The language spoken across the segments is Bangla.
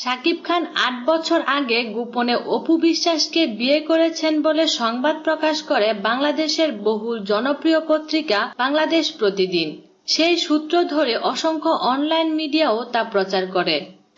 শাকিব খান আট বছর আগে গোপনে অপু বিশ্বাসকে বিয়ে করেছেন বলে সংবাদ প্রকাশ করে বাংলাদেশের বহুল জনপ্রিয় পত্রিকা বাংলাদেশ প্রতিদিন। সেই সূত্র ধরে অসংখ্য অনলাইন মিডিয়াও তা প্রচার করে।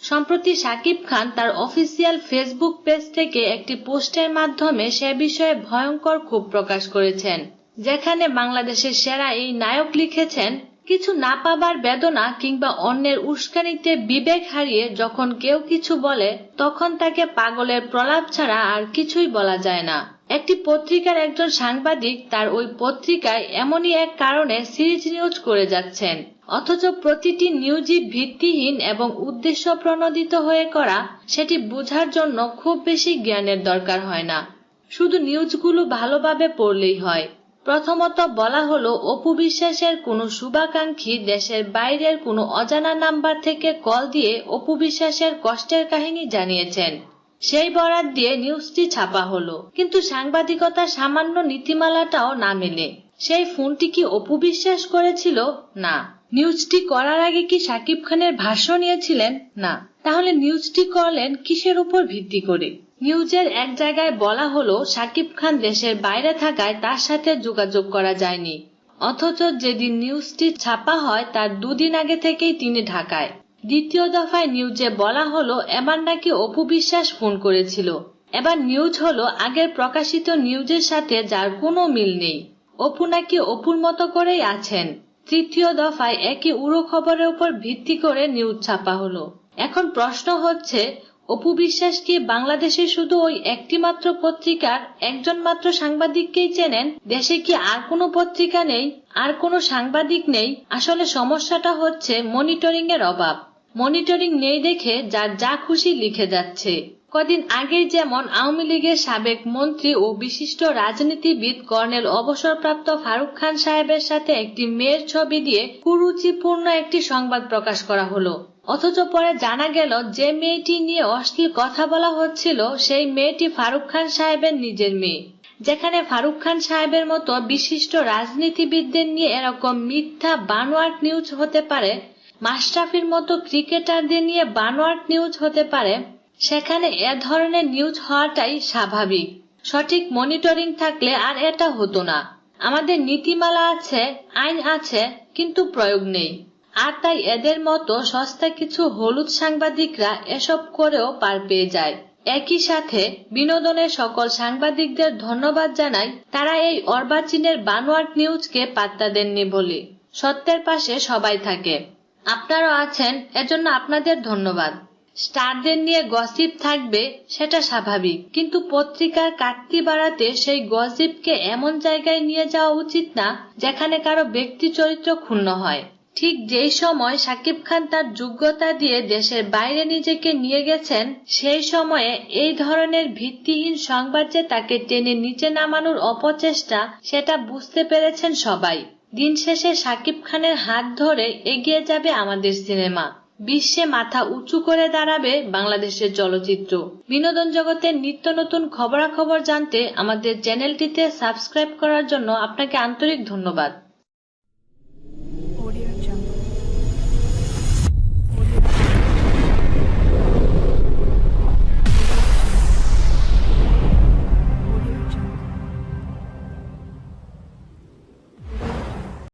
সম্প্রতি শাকিব খান তার অফিসিয়াল ফেসবুক পেজ থেকে একটি পোস্টের মাধ্যমে সে বিষয়ে ভয়ঙ্কর ক্ষোভ প্রকাশ করেছেন, যেখানে বাংলাদেশের সেরা এই নায়ক লিখেছেন কিছু না পাবার বেদনা কিংবা অন্যের উস্কানিতে বিবেক হারিয়ে যখন কেউ কিছু বলে, তখন তাকে পাগলের প্রলাপ ছাড়া আর কিছুই বলা যায় না। একটি পত্রিকার একজন সাংবাদিক তার ওই পত্রিকায় এমনই এক কারণে সিরিজ নিউজ করে যাচ্ছেন। অথচ প্রতিটি নিউজই ভিত্তিহীন এবং উদ্দেশ্য প্রণোদিত হয়ে করা, সেটি বোঝার জন্য খুব বেশি জ্ঞানের দরকার হয় না। শুধু নিউজগুলো ভালোভাবে পড়লেই হয়। প্রথমত বলা হলো, অপু বিশ্বাসের কোনো শুভাকাঙ্ক্ষী দেশের বাইরের কোনো অজানা নাম্বার থেকে কল দিয়ে অপু বিশ্বাসের কষ্টের কাহিনী জানিয়েছেন। সেই বরাত দিয়ে নিউজটি ছাপা হলো। কিন্তু সাংবাদিকতার সামান্য নীতিমালাটাও না মেলে। সেই ফোনটি কি অপু বিশ্বাস করেছিল? না। নিউজটি করার আগে কি সাকিব খানের ভাষ্য নিয়েছিলেন? না। তাহলে নিউজটি করলেন কিসের উপর ভিত্তি করে? নিউজের এক জায়গায় বলা হলো, সাকিব খান দেশের বাইরে থাকায় তার সাথে যোগাযোগ করা যায়নি। অথচ যেদিন নিউজটি ছাপা হয়, তার দুদিন আগে থেকেই তিনি ঢাকায়। দ্বিতীয় দফায় নিউজে বলা হলো, এবার নাকি অপু বিশ্বাস ফোন করেছিল। এবার নিউজ হলো, আগের প্রকাশিত নিউজের সাথে যার কোনো মিল নেই। অপু নাকি অপুর মতো করেই আছেন। তৃতীয় দফায় একই উড়ো খবরের উপর ভিত্তি করে নিউজ ছাপা হলো। এখন প্রশ্ন হচ্ছে অপু বিশ্বাসকে বাংলাদেশে শুধু ওই একটি মাত্র পত্রিকার একজন মাত্র সাংবাদিককেই চেনেন? দেশে কি আর কোনো পত্রিকা নেই? আর কোনো সাংবাদিক নেই? আসলে সমস্যাটা হচ্ছে মনিটরিং এর অভাব। মনিটরিং নেই দেখে যার যা খুশি লিখে যাচ্ছে। কদিন আগেই যেমন আওয়ামী লীগের সাবেক মন্ত্রী ও বিশিষ্ট রাজনীতিবিদ কর্নেল অবসরপ্রাপ্ত ফারুক খান সাহেবের সাথে একটি মেয়ের ছবি দিয়ে কুরুচিপূর্ণ একটি সংবাদ প্রকাশ করা হলো। অথচ পরে জানা গেল, যে মেয়েটি নিয়ে অশ্লীল কথা বলা হচ্ছিল, সেই মেয়েটি ফারুক খান সাহেবের নিজের মেয়ে। যেখানে ফারুক খান সাহেবের মতো বিশিষ্ট রাজনীতিবিদদের নিয়ে এরকম মিথ্যা বানোয়াট নিউজ হতে পারে, মাশরাফির মতো ক্রিকেটারদের নিয়ে বানোয়াট নিউজ হতে পারে সেখানে এ ধরনের নিউজ হওয়াটাই স্বাভাবিক। সঠিক মনিটরিং থাকলে আর এটা হতো না। আমাদের নীতিমালা আছে, আইন আছে, কিন্তু প্রয়োগ নেই। আর তাই এদের মতো সস্তা কিছু হলুদ সাংবাদিকরা এসব করেও পার পেয়ে যায়। একই সাথে বিনোদনের সকল সাংবাদিকদের ধন্যবাদ জানাই, তারা এই অর্বাচীনের বানোয়াট নিউজকে পাত্তা দেননি বলে। সত্যের পাশে সবাই থাকে। আপনারাও আছেন, এজন্য আপনাদের ধন্যবাদ। স্টারদের নিয়ে গসিপ থাকবে, সেটা স্বাভাবিক। কিন্তু পত্রিকার কাটতি বাড়াতে সেই গসিপকে এমন জায়গায় নিয়ে যাওয়া উচিত না, যেখানে কারও ব্যক্তি চরিত্র ক্ষুণ্ণ হয়। ঠিক যেই সময় সাকিব খান তার যোগ্যতা দিয়ে দেশের বাইরে নিজেকে নিয়ে গেছেন, সেই সময়ে এই ধরনের ভিত্তিহীন সংবাদ যে তাকে টেনে নিচে নামানোর অপচেষ্টা, সেটা বুঝতে পেরেছেন সবাই। দিন শেষে সাকিব খানের হাত ধরে এগিয়ে যাবে আমাদের সিনেমা। বিশ্বে মাথা উঁচু করে দাঁড়াবে বাংলাদেশের চলচ্চিত্র। বিনোদন জগতের নিত্য নতুন খবরাখবর জানতে আমাদের চ্যানেলটিতে সাবস্ক্রাইব করার জন্য আপনাকে আন্তরিক ধন্যবাদ।